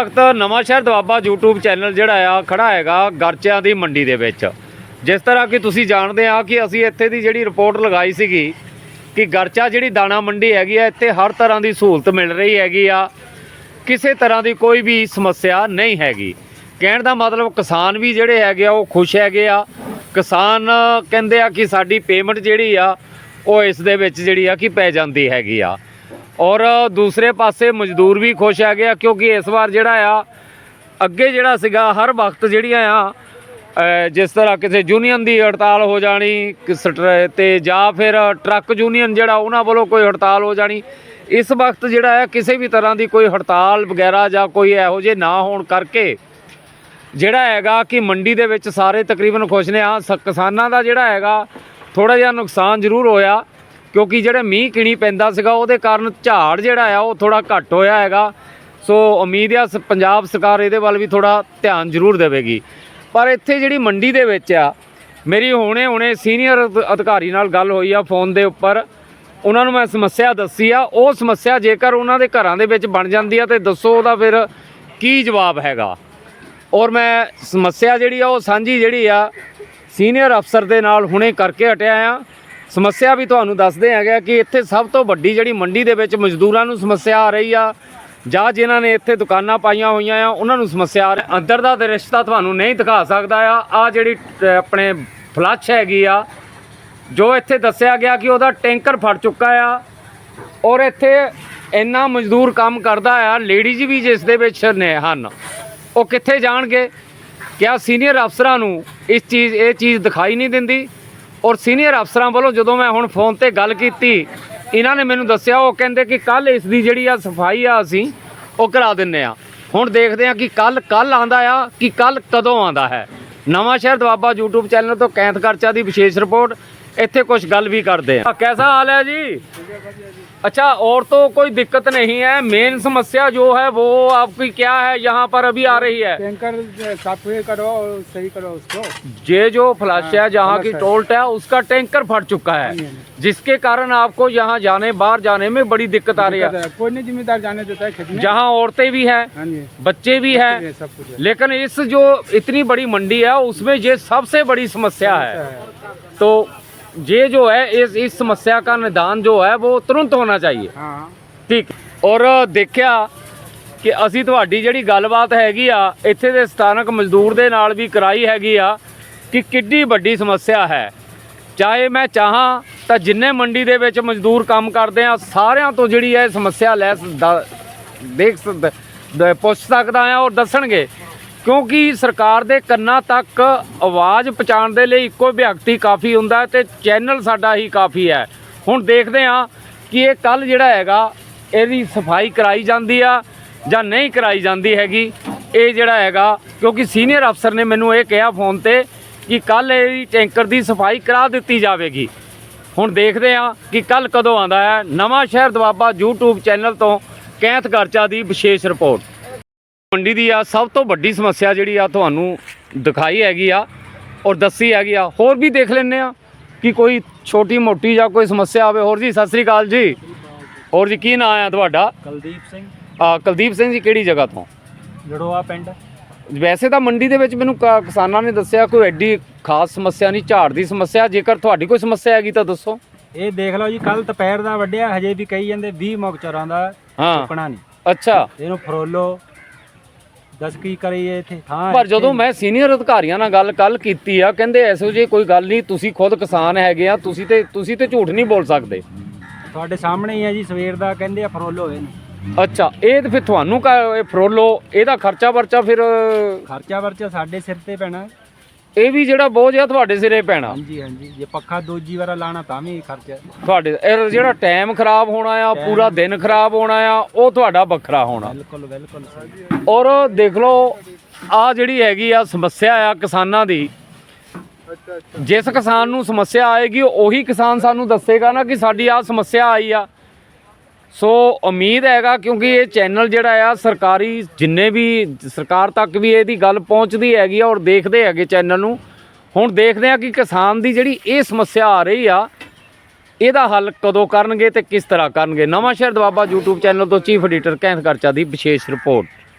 ਵਕਤ ਨਵਾਂ ਸ਼ਹਿਰ ਦੁਆਬਾ YouTube ਚੈਨਲ ਜਿਹੜਾ ਆ, ਖੜਾ ਹੈਗਾ ਗਰਚਿਆਂ ਦੀ ਮੰਡੀ ਦੇ ਵਿੱਚ। ਜਿਸ ਤਰ੍ਹਾਂ ਕਿ ਤੁਸੀਂ ਜਾਣਦੇ ਆ ਕਿ ਅਸੀਂ ਇੱਥੇ ਦੀ ਜਿਹੜੀ ਰਿਪੋਰਟ ਲਗਾਈ ਸੀਗੀ ਕਿ ਗਰਚਾ ਜਿਹੜੀ ਦਾਣਾ ਮੰਡੀ ਹੈਗੀ ਆ, ਇੱਥੇ ਹਰ ਤਰ੍ਹਾਂ ਦੀ ਸਹੂਲਤ ਮਿਲ ਰਹੀ ਹੈਗੀ ਆ। ਕਿਸੇ ਤਰ੍ਹਾਂ ਦੀ ਕੋਈ ਵੀ ਸਮੱਸਿਆ ਨਹੀਂ ਹੈਗੀ। ਕਹਿਣ ਦਾ ਮਤਲਬ ਕਿਸਾਨ ਵੀ ਜਿਹੜੇ ਹੈਗੇ ਆ, ਉਹ ਖੁਸ਼ ਹੈਗੇ ਆ। ਕਿਸਾਨ ਕਹਿੰਦੇ ਆ ਕਿ ਸਾਡੀ ਪੇਮੈਂਟ ਜਿਹੜੀ ਆ, ਉਹ ਇਸ ਦੇ ਵਿੱਚ ਜਿਹੜੀ ਆ ਕਿ ਪੈ ਜਾਂਦੀ ਹੈਗੀ ਆ। ਔਰ ਦੂਸਰੇ ਪਾਸੇ ਮਜ਼ਦੂਰ ਵੀ ਖੁਸ਼ ਹੈਗੇ ਆ, ਕਿਉਂਕਿ ਇਸ ਵਾਰ ਜਿਹੜਾ ਆ, ਅੱਗੇ ਜਿਹੜਾ ਸੀਗਾ, ਹਰ ਵਕਤ ਜਿਹੜੀਆਂ ਆ ਜਿਸ ਤਰ੍ਹਾਂ ਕਿਸੇ ਯੂਨੀਅਨ ਦੀ ਹੜਤਾਲ ਹੋ ਜਾਣੀ, ਕਿਸ ਤੇ ਜਾਂ ਫਿਰ ਟਰੱਕ ਯੂਨੀਅਨ ਜਿਹੜਾ, ਉਹਨਾਂ ਵੱਲੋਂ ਕੋਈ ਹੜਤਾਲ ਹੋ ਜਾਣੀ, ਇਸ ਵਕਤ ਜਿਹੜਾ ਹੈ ਕਿਸੇ ਵੀ ਤਰ੍ਹਾਂ ਦੀ ਕੋਈ ਹੜਤਾਲ ਵਗੈਰਾ ਜਾਂ ਕੋਈ ਇਹੋ ਜਿਹੇ ਨਾ ਹੋਣ ਕਰਕੇ ਜਿਹੜਾ ਹੈਗਾ ਕਿ ਮੰਡੀ ਦੇ ਵਿੱਚ ਸਾਰੇ ਤਕਰੀਬਨ ਖੁਸ਼ ਨੇ। ਆ ਕਿਸਾਨਾਂ ਦਾ ਜਿਹੜਾ ਹੈਗਾ ਥੋੜਾ ਜਿਹਾ ਨੁਕਸਾਨ ਜ਼ਰੂਰ ਹੋਇਆ। ਕਿਉਂਕਿ ਜਿਹੜੇ ਮੀਂਹ ਕਿਣੀ ਪੈਂਦਾ ਸੀਗਾ, ਉਹਦੇ ਕਾਰਨ ਝਾੜ ਜਿਹੜਾ ਆ, ਉਹ ਥੋੜਾ ਘੱਟ ਹੋਇਆ ਹੈਗਾ। ਸੋ ਉਮੀਦ ਆ, ਸ- ਪੰਜਾਬ ਸਰਕਾਰ ਇਹਦੇ ਵੱਲ ਵੀ ਥੋੜਾ ਧਿਆਨ ਜ਼ਰੂਰ ਦੇਵੇਗੀ। ਪਰ ਇੱਥੇ ਜਿਹੜੀ ਮੰਡੀ ਦੇ ਵਿੱਚ ਆ, ਮੇਰੀ ਹੁਣੇ ਹੁਣੇ ਸੀਨੀਅਰ ਅਧ- ਅਧਿਕਾਰੀ ਨਾਲ ਗੱਲ ਹੋਈ ਆ ਫੋਨ ਦੇ ਉੱਪਰ। ਉਹਨਾਂ ਨੂੰ ਮੈਂ ਸਮੱਸਿਆ ਦੱਸੀ ਆ। ਉਹ ਸਮੱਸਿਆ ਜੇਕਰ ਉਹਨਾਂ ਦੇ ਘਰਾਂ ਦੇ ਵਿੱਚ ਬਣ ਜਾਂਦੀ ਆ, ਤੇ ਦੱਸੋ ਉਹਦਾ ਫਿਰ ਕੀ ਜਵਾਬ ਹੈਗਾ। ਔਰ ਮੈਂ ਸਮੱਸਿਆ ਜਿਹੜੀ ਆ, ਉਹ ਸਾਂਝੀ ਜਿਹੜੀ ਆ, ਸੀਨੀਅਰ ਅਫਸਰ ਦੇ ਨਾਲ ਹੁਣੇ ਕਰਕੇ ਹਟਿਆ ਆ। ਸਮੱਸਿਆ ਵੀ ਤੁਹਾਨੂੰ ਦੱਸਦੇ ਹੈਗੇ ਕਿ ਇੱਥੇ ਸਭ ਤੋਂ ਵੱਡੀ ਜਿਹੜੀ ਮੰਡੀ ਦੇ ਵਿੱਚ ਮਜ਼ਦੂਰਾਂ ਨੂੰ ਸਮੱਸਿਆ ਆ ਰਹੀ ਆ। ਜਾਂ ਜਿਨ੍ਹਾਂ ਨੇ ਇੱਥੇ ਦੁਕਾਨਾਂ ਪਾਈਆਂ ਹੋਈਆਂ ਆ, ਉਹਨਾਂ ਨੂੰ ਸਮੱਸਿਆ ਆ ਰਹੀ। ਅੰਦਰ ਦਾ ਦ੍ਰਿਸ਼ ਤਾਂ ਤੁਹਾਨੂੰ ਨਹੀਂ ਦਿਖਾ ਸਕਦਾ ਆ। ਆ ਜਿਹੜੀ ਆਪਣੇ ਫਲੱਸ਼ ਹੈਗੀ ਆ, ਜੋ ਇੱਥੇ ਦੱਸਿਆ ਗਿਆ ਕਿ ਉਹਦਾ ਟੈਂਕਰ ਫਟ ਚੁੱਕਾ ਆ ਔਰ ਇੱਥੇ ਇੰਨਾ ਮਜ਼ਦੂਰ ਕੰਮ ਕਰਦਾ ਆ, ਲੇਡੀਜ਼ ਵੀ ਜਿਸ ਦੇ ਵਿੱਚ ਨੇ ਹਨ, ਉਹ ਕਿੱਥੇ ਜਾਣਗੇ? ਕਿਆ ਸੀਨੀਅਰ ਅਫਸਰਾਂ ਨੂੰ ਇਸ ਚੀਜ਼, ਇਹ ਚੀਜ਼ ਦਿਖਾਈ ਨਹੀਂ ਦਿੰਦੀ? ਔਰ ਸੀਨੀਅਰ ਅਫਸਰਾਂ ਵੱਲੋਂ ਜਦੋਂ ਮੈਂ ਹੁਣ ਫੋਨ ਤੇ ਗੱਲ ਕੀਤੀ, ਇਹਨਾਂ ਨੇ ਮੈਨੂੰ ਦੱਸਿਆ, ਉਹ ਕਹਿੰਦੇ ਕਿ ਕੱਲ ਇਸ ਦੀ ਜਿਹੜੀ ਆ ਸਫ਼ਾਈ ਆ ਅਸੀਂ, ਉਹ ਕਰਾ ਦਿੰਨੇ ਆ। ਹੁਣ ਦੇਖਦੇ ਆ ਕਿ ਕੱਲ ਕੱਲ ਆਂਦਾ ਆ ਕਿ ਕੱਲ ਕਦੋਂ ਆਂਦਾ ਹੈ। ਨਵਾਂ ਸ਼ਹਿਰ ਦਵਾਬਾ YouTube ਚੈਨਲ ਤੋਂ ਕੈਂਥ ਕਰਚਾ ਦੀ ਵਿਸ਼ੇਸ਼ ਰਿਪੋਰਟ, ਇੱਥੇ ਕੁਝ ਗੱਲ ਵੀ ਕਰਦੇ ਆ। ਕੈਸਾ ਹਾਲ ਹੈ ਜੀ? अच्छा और तो कोई दिक्कत नहीं है। मेन समस्या जो है वो आपकी क्या है? यहाँ पर अभी आ रही है। टैंकर सफ़ाई करो और सही करो उसको। ये जो फ्लश है जहाँ की टोल्ट है उसका टैंकर फट चुका हाँ। जिसके कारण आपको यहाँ जाने बाहर जाने में बड़ी दिक्कत आ रही है। कोई नहीं जिम्मेदार जाने देता है जहाँ औरतें भी हैं हाँ बच्चे भी है लेकिन इस जो इतनी बड़ी मंडी है उसमें ये सबसे बड़ी समस्या है। तो ये जो है इस इस समस्या का निदान जो है वो तुरंत होना चाहिए हाँ ਠੀਕ ਔਰ ਦੇਖਿਆ ਕਿ ਅਸੀਂ ਤੁਹਾਡੀ ਜਿਹੜੀ ਗੱਲਬਾਤ ਹੈਗੀ ਆ ਇੱਥੇ ਦੇ ਸਥਾਨਕ ਮਜ਼ਦੂਰ ਦੇ ਨਾਲ ਵੀ ਕਰਾਈ ਹੈਗੀ ਆ ਕਿ ਕਿੱਡੀ ਵੱਡੀ ਸਮੱਸਿਆ ਹੈ ਚਾਹੇ ਮੈਂ ਚਾਹਾਂ ਤਾਂ ਜਿੰਨੇ ਮੰਡੀ ਦੇ ਵਿੱਚ ਮਜ਼ਦੂਰ ਕੰਮ ਕਰਦੇ ਆ ਸਾਰਿਆਂ ਤੋਂ ਜਿਹੜੀ ਹੈ ਸਮੱਸਿਆ ਲੈ ਸ- ਦ- ਦੇਖ ਸਕ- ਦ- ਪੁੱਛ ਸਕਦਾ ਆ ਔਰ ਦੱਸਣਗੇ ਕਿਉਂਕਿ ਸਰਕਾਰ ਦੇ ਕੰਨਾਂ ਤੱਕ ਆਵਾਜ਼ ਪਹੁੰਚਾਉਣ ਦੇ ਲਈ ਇੱਕੋ ਵਿਅਕਤੀ ਕਾਫੀ ਹੁੰਦਾ ਹੈ ਤੇ ਚੈਨਲ ਸਾਡਾ ਹੀ ਕਾਫੀ ਹੈ। ਹੁਣ ਦੇਖਦੇ ਆ ਕਿ ਇਹ ਕੱਲ ਜਿਹੜਾ ਹੈਗਾ, ਇਹਦੀ ਸਫ਼ਾਈ ਕਰਾਈ ਜਾਂਦੀ ਆ ਜਾਂ ਨਹੀਂ ਕਰਾਈ ਜਾਂਦੀ ਹੈਗੀ। ਇਹ ਜਿਹੜਾ ਹੈਗਾ, ਕਿਉਂਕਿ ਸੀਨੀਅਰ ਅਫਸਰ ਨੇ ਮੈਨੂੰ ਇਹ ਕਿਹਾ ਫੋਨ ਤੇ ਕਿ ਕੱਲ ਇਹਦੀ ਟੈਂਕਰ ਦੀ ਸਫ਼ਾਈ ਕਰਾ ਦਿੱਤੀ ਜਾਵੇਗੀ। ਹੁਣ ਦੇਖਦੇ ਆ ਕਿ ਕੱਲ ਕਦੋਂ ਆਂਦਾ ਹੈ। ਨਵਾਂ ਸ਼ਹਿਰ ਦਵਾਬਾ YouTube ਚੈਨਲ ਤੋਂ ਕੈਂਥ ਗਰਚਾ ਦੀ ਵਿਸ਼ੇਸ਼ ਰਿਪੋਰਟ। ਮੰਡੀ ਦੀ ਆ ਸਭ ਤੋਂ ਵੱਡੀ ਸਮੱਸਿਆ ਜਿਹੜੀ ਆ ਤੁਹਾਨੂੰ ਦਿਖਾਈ ਹੈਗੀ ਆ ਔਰ ਦੱਸੀ ਹੈਗੀ ਆ। ਹੋਰ ਵੀ ਦੇਖ ਲੈਂਦੇ ਆ ਕਿ ਕੋਈ ਛੋਟੀ ਮੋਟੀ ਜਾਂ ਕੋਈ ਸਮੱਸਿਆ ਆਵੇ। ਹੋਰ ਜੀ ਸਤਿ ਸ੍ਰੀ ਅਕਾਲ ਜੀ। ਹੋਰ ਜੀ ਕੀ ਨਾਮ ਆ ਤੁਹਾਡਾ? ਕੁਲਦੀਪ ਸਿੰਘ। ਆ, ਕੁਲਦੀਪ ਸਿੰਘ ਜੀ ਕਿਹੜੀ ਜਗ੍ਹਾ ਤੋਂ? ਜੜੋਆ ਪਿੰਡ। ਵੈਸੇ ਤਾਂ ਮੰਡੀ ਦੇ ਵਿੱਚ ਮੈਨੂੰ ਕਿਸਾਨਾਂ ਨੇ ਦੱਸਿਆ ਕੋਈ ਐਡੀ ਖਾਸ ਸਮੱਸਿਆ ਨਹੀਂ ਝਾੜ ਦੀ ਸਮੱਸਿਆ। ਜੇਕਰ ਤੁਹਾਡੀ ਕੋਈ ਸਮੱਸਿਆ ਹੈਗੀ ਤਾਂ ਦੱਸੋ। ਇਹ ਦੇਖ ਲਓ ਜੀ ਕੱਲ ਦੁਪਹਿਰ ਦਾ ਵੱਡਿਆ ਹਜੇ ਵੀ ਕਹੀ ਜਾਂਦੇ 20 ਮੁਕਚਰਾਂ ਦਾ ਹਾਂ। ਚੁੱਕਣਾ ਨਹੀਂ। ਅੱਛਾ। ਇਹਨੂੰ ਫਰੋਲੋ। ਦੱਸ ਕੀ ਕਰੀਏ ਇੱਥੇ? ਥਾਂ ਪਰ ਜਦੋਂ ਮੈਂ ਸੀਨੀਅਰ ਅਧਿਕਾਰੀਆਂ ਨਾਲ ਗੱਲ ਕੱਲ ਕੀਤੀ ਆ ਕਹਿੰਦੇ ਐਸੋ ਜੀ ਕੋਈ ਗੱਲ ਨਹੀਂ ਤੁਸੀਂ ਖੁਦ ਕਿਸਾਨ ਹੈਗੇ ਆ ਤੁਸੀਂ ਤੇ ਤੁਸੀਂ ਤੇ ਝੂਠ ਨਹੀਂ ਬੋਲ ਸਕਦੇ। ਤੁਹਾਡੇ ਸਾਹਮਣੇ ਹੀ ਹੈ ਜੀ ਸਵੇਰ ਦਾ ਕਹਿੰਦੇ ਆ ਫਰੋਲੋ ਇਹਨੂੰ ਅੱਛਾ ਇਹ ਤੇ ਫਿਰ ਤੁਹਾਨੂੰ ਕਾ ਇਹ ਫਰੋਲੋ ਇਹਦਾ ਖਰਚਾ ਵਰਚਾ ਫਿਰ ਖਰਚਾ ਵਰਚਾ ਸਾਡੇ ਸਿਰ ਤੇ ਪੈਣਾ। ਇਹ ਵੀ ਜਿਹੜਾ ਬੋਝ ਆ ਤੁਹਾਡੇ ਸਿਰੇ ਪੈਣਾ। ਹਾਂਜੀ ਹਾਂਜੀ। ਜੇ ਪੱਖਾ ਦੂਜੀ ਵਾਰ ਲਾਣਾ ਤਾਂ ਵੀ ਖਰਚਾ ਤੁਹਾਡੇ ਇਹ ਜਿਹੜਾ ਟਾਈਮ ਖਰਾਬ ਹੋਣਾ ਆ ਪੂਰਾ ਦਿਨ ਖਰਾਬ ਹੋਣਾ ਆ ਉਹ ਤੁਹਾਡਾ ਵੱਖਰਾ ਹੋਣਾ। ਬਿਲਕੁਲ ਬਿਲਕੁਲ ਸਹੀ। ਔਰ ਦੇਖ ਲਓ ਆ ਜਿਹੜੀ ਹੈਗੀ ਆ ਸਮੱਸਿਆ ਆ ਕਿਸਾਨਾਂ ਦੀ। ਜਿਸ ਕਿਸਾਨ ਨੂੰ ਸਮੱਸਿਆ ਆਏਗੀ ਉਹੀ ਕਿਸਾਨ ਸਾਨੂੰ ਦੱਸੇਗਾ ਨਾ ਕਿ ਸਾਡੀ ਆ ਸਮੱਸਿਆ ਆਈ ਆ। ਸੋ ਉਮੀਦ ਹੈਗਾ ਕਿਉਂਕਿ ਇਹ ਚੈਨਲ ਜਿਹੜਾ ਆ, ਸਰਕਾਰੀ ਜਿੰਨੇ ਵੀ, ਸਰਕਾਰ ਤੱਕ ਵੀ ਇਹਦੀ ਗੱਲ ਪਹੁੰਚਦੀ ਹੈਗੀ ਆ ਔਰ ਦੇਖਦੇ ਹੈਗੇ ਚੈਨਲ ਨੂੰ। ਹੁਣ ਦੇਖਦੇ ਆ ਕਿ ਕਿਸਾਨ ਦੀ ਜਿਹੜੀ ਇਹ ਸਮੱਸਿਆ ਆ ਰਹੀ ਆ, ਇਹਦਾ ਹੱਲ ਕਦੋਂ ਕਰਨਗੇ ਤੇ ਕਿਸ ਤਰ੍ਹਾਂ ਕਰਨਗੇ। ਨਵਾਂ ਸ਼ਹਿਰ ਦਵਾਬਾ YouTube ਚੈਨਲ ਤੋਂ ਚੀਫ ਐਡੀਟਰ ਕੈਂਥ ਕਰਚਾ ਦੀ ਵਿਸ਼ੇਸ਼ ਰਿਪੋਰਟ।